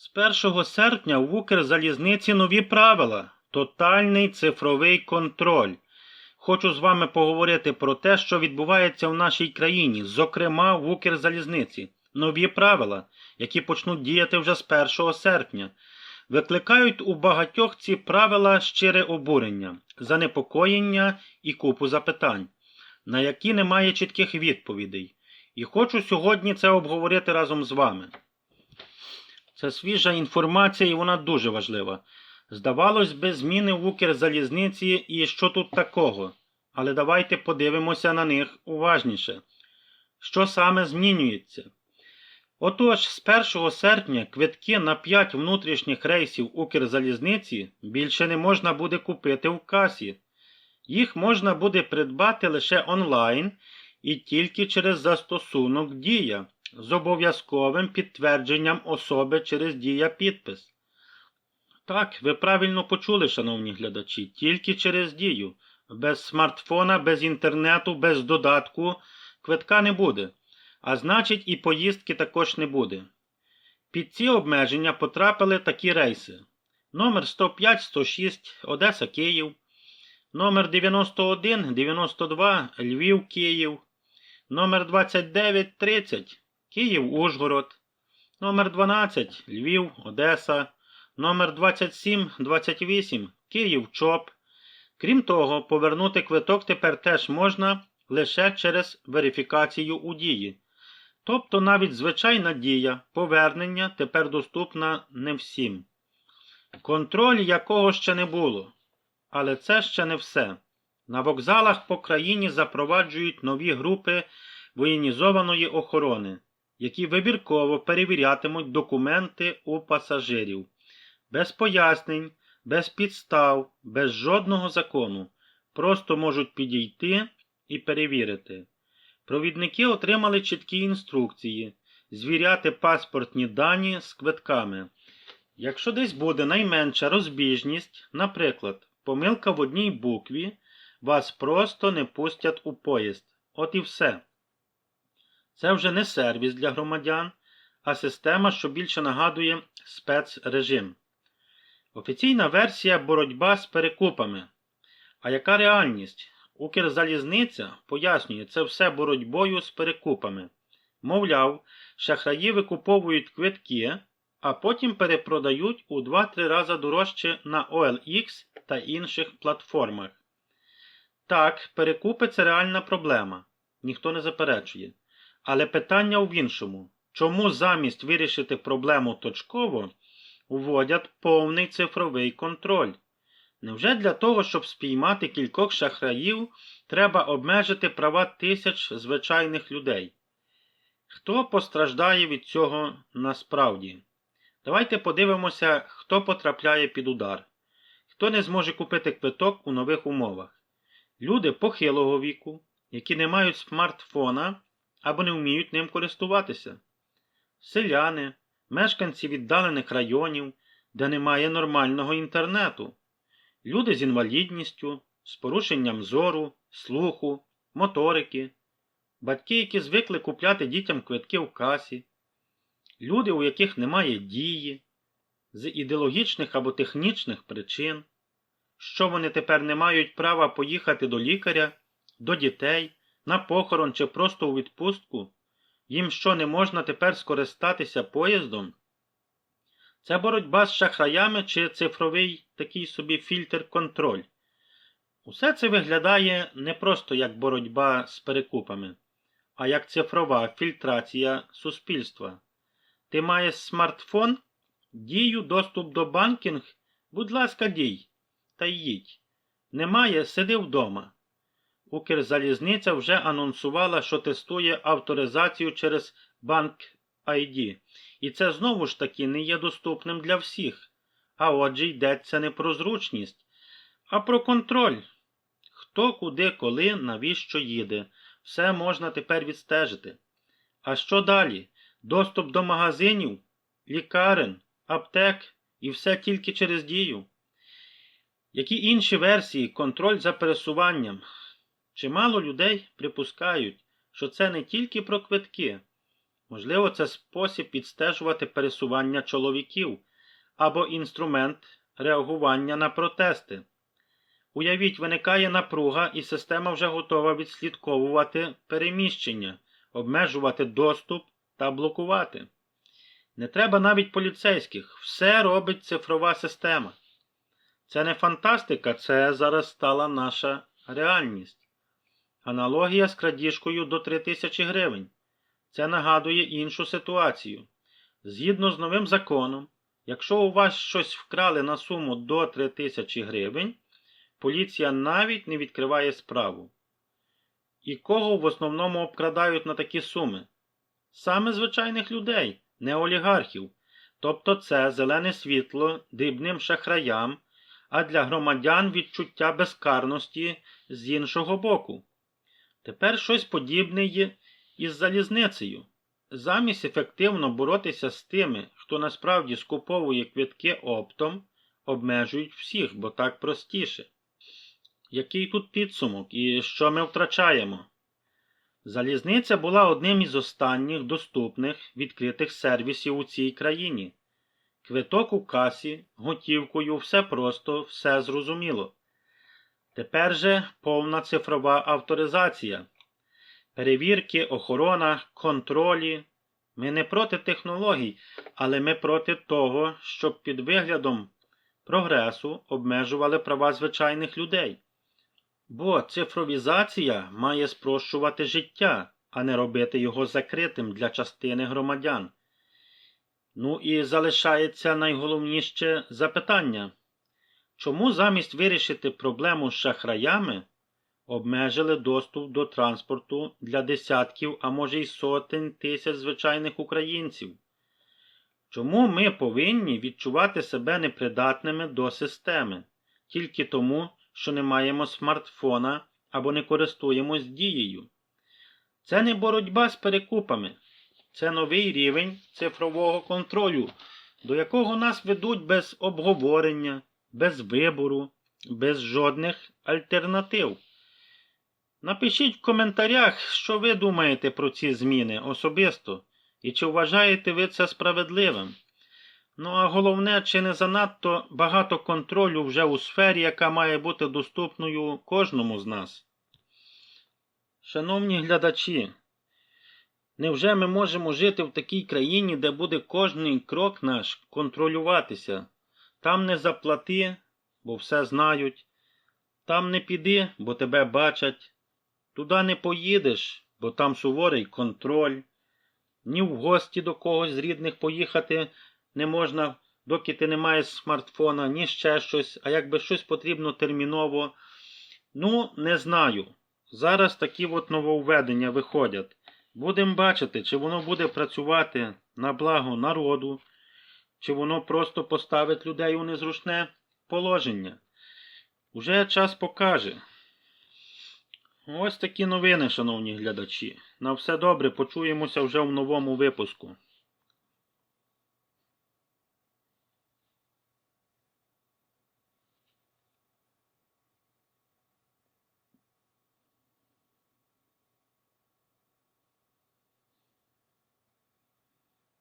З 1 серпня в Укрзалізниці нові правила. Тотальний цифровий контроль. Хочу з вами поговорити про те, що відбувається в нашій країні, зокрема в Укрзалізниці. Нові правила, які почнуть діяти вже з 1 серпня, викликають у багатьох ці правила щире обурення, занепокоєння і купу запитань, на які немає чітких відповідей. І хочу сьогодні це обговорити разом з вами. Це свіжа інформація і вона дуже важлива. Здавалось би, зміни в Укрзалізниці і що тут такого. Але давайте подивимося на них уважніше. Що саме змінюється? Отож, з 1 серпня квитки на 5 внутрішніх рейсів Укрзалізниці більше не можна буде купити в касі. Їх можна буде придбати лише онлайн і тільки через застосунок Дія з обов'язковим підтвердженням особи через Дія підпис. Так, ви правильно почули, шановні глядачі, тільки через Дію. Без смартфона, без інтернету, без додатку квитка не буде. А значить, і поїздки також не буде. Під ці обмеження потрапили такі рейси: номер 105 106 Одеса Київ, номер 91 92 Львів Київ, номер 29 30 Київ Ужгород, номер 12 Львів Одеса, номер 27 28 Київ ЧОП. Крім того, повернути квиток тепер теж можна лише через верифікацію у дії. Тобто навіть звичайна дія повернення тепер доступна не всім. Контроль якого ще не було. Але це ще не все. На вокзалах по країні запроваджують нові групи воєнізованої охорони, які вибірково перевірятимуть документи у пасажирів. Без пояснень, без підстав, без жодного закону. Просто можуть підійти і перевірити. Провідники отримали чіткі інструкції звіряти паспортні дані з квитками. Якщо десь буде найменша розбіжність, наприклад, помилка в одній букві, вас просто не пустять у поїзд. От і все. Це вже не сервіс для громадян, а система, що більше нагадує спецрежим. Офіційна версія боротьба з перекупами. А яка реальність? Укрзалізниця пояснює це все боротьбою з перекупами. Мовляв, шахраї викуповують квитки, а потім перепродають у 2-3 рази дорожче на OLX та інших платформах. Так, перекупи це реальна проблема, ніхто не заперечує. Але питання в іншому: чому замість вирішити проблему точково вводять повний цифровий контроль? Невже для того, щоб спіймати кількох шахраїв, треба обмежити права тисяч звичайних людей? Хто постраждає від цього насправді? Давайте подивимося, хто потрапляє під удар, хто не зможе купити квиток у нових умовах. Люди похилого віку, які не мають смартфона або не вміють ним користуватися, селяни, мешканці віддалених районів, де немає нормального інтернету. Люди з інвалідністю, з порушенням зору, слуху, моторики, батьки, які звикли купляти дітям квитки в касі, люди, у яких немає дії, з ідеологічних або технічних причин, що вони тепер не мають права поїхати до лікаря, до дітей, на похорон чи просто у відпустку, їм що не можна тепер скористатися поїздом. Це боротьба з шахраями чи цифровий такий собі фільтр-контроль. Усе це виглядає не просто як боротьба з перекупами, а як цифрова фільтрація суспільства. Ти маєш смартфон, дію, доступ до банкінг, будь ласка, дій, та їдь. Немає, сиди вдома. Укрзалізниця вже анонсувала, що тестує авторизацію через банк ID. І це знову ж таки не є доступним для всіх. А отже йдеться не про зручність, а про контроль. Хто, куди, коли, навіщо їде. Все можна тепер відстежити. А що далі? Доступ до магазинів, лікарень, аптек і все тільки через дію. Які інші версії контроль за пересуванням? Чимало людей припускають, що це не тільки про квитки, Можливо, це спосіб відстежувати пересування чоловіків або інструмент реагування на протести. Уявіть, виникає напруга, і система вже готова відслідковувати переміщення, обмежувати доступ та блокувати. Не треба навіть поліцейських, все робить цифрова система. Це не фантастика, це зараз стала наша реальність. Аналогія з крадіжкою до 3000 гривень. Це нагадує іншу ситуацію. Згідно з новим законом, якщо у вас щось вкрали на суму до 3000 гривень, поліція навіть не відкриває справу. І кого в основному обкрадають на такі суми? Саме звичайних людей, не олігархів. Тобто це зелене світло дрібним шахраям, а для громадян відчуття безкарності з іншого боку. Тепер щось подібне є із залізницею. Замість ефективно боротися з тими, хто насправді скуповує квитки оптом, обмежують всіх, бо так простіше. Який тут підсумок і що ми втрачаємо? Залізниця була одним із останніх доступних відкритих сервісів у цій країні. Квиток у касі, готівкою, все просто, все зрозуміло. Тепер же повна цифрова авторизація. Перевірки, охорона, контролі. Ми не проти технологій, але ми проти того, щоб під виглядом прогресу обмежували права звичайних людей. Бо цифровізація має спрощувати життя, а не робити його закритим для частини громадян. Ну і залишається найголовніше запитання. Чому замість вирішити проблему з шахраями обмежили доступ до транспорту для десятків, а може й сотень тисяч звичайних українців? Чому ми повинні відчувати себе непридатними до системи тільки тому, що не маємо смартфона або не користуємось дією? Це не боротьба з перекупами, це новий рівень цифрового контролю, до якого нас ведуть без обговорення, без вибору, без жодних альтернатив. Напишіть в коментарях, що ви думаєте про ці зміни особисто, і чи вважаєте ви це справедливим. Ну а головне, чи не занадто багато контролю вже у сфері, яка має бути доступною кожному з нас. Шановні глядачі, невже ми можемо жити в такій країні, де буде кожний крок наш контролюватися? Там не заплати, бо все знають, там не піди, бо тебе бачать, туди не поїдеш, бо там суворий контроль, ні в гості до когось з рідних поїхати не можна, доки ти не маєш смартфона, ні ще щось, а якби щось потрібно терміново. Ну, не знаю. Зараз такі от нововведення виходять. Будемо бачити, чи воно буде працювати на благо народу, чи воно просто поставить людей у незручне положення. Уже час покаже. Ось такі новини, шановні глядачі. На все добре, почуємося вже в новому випуску.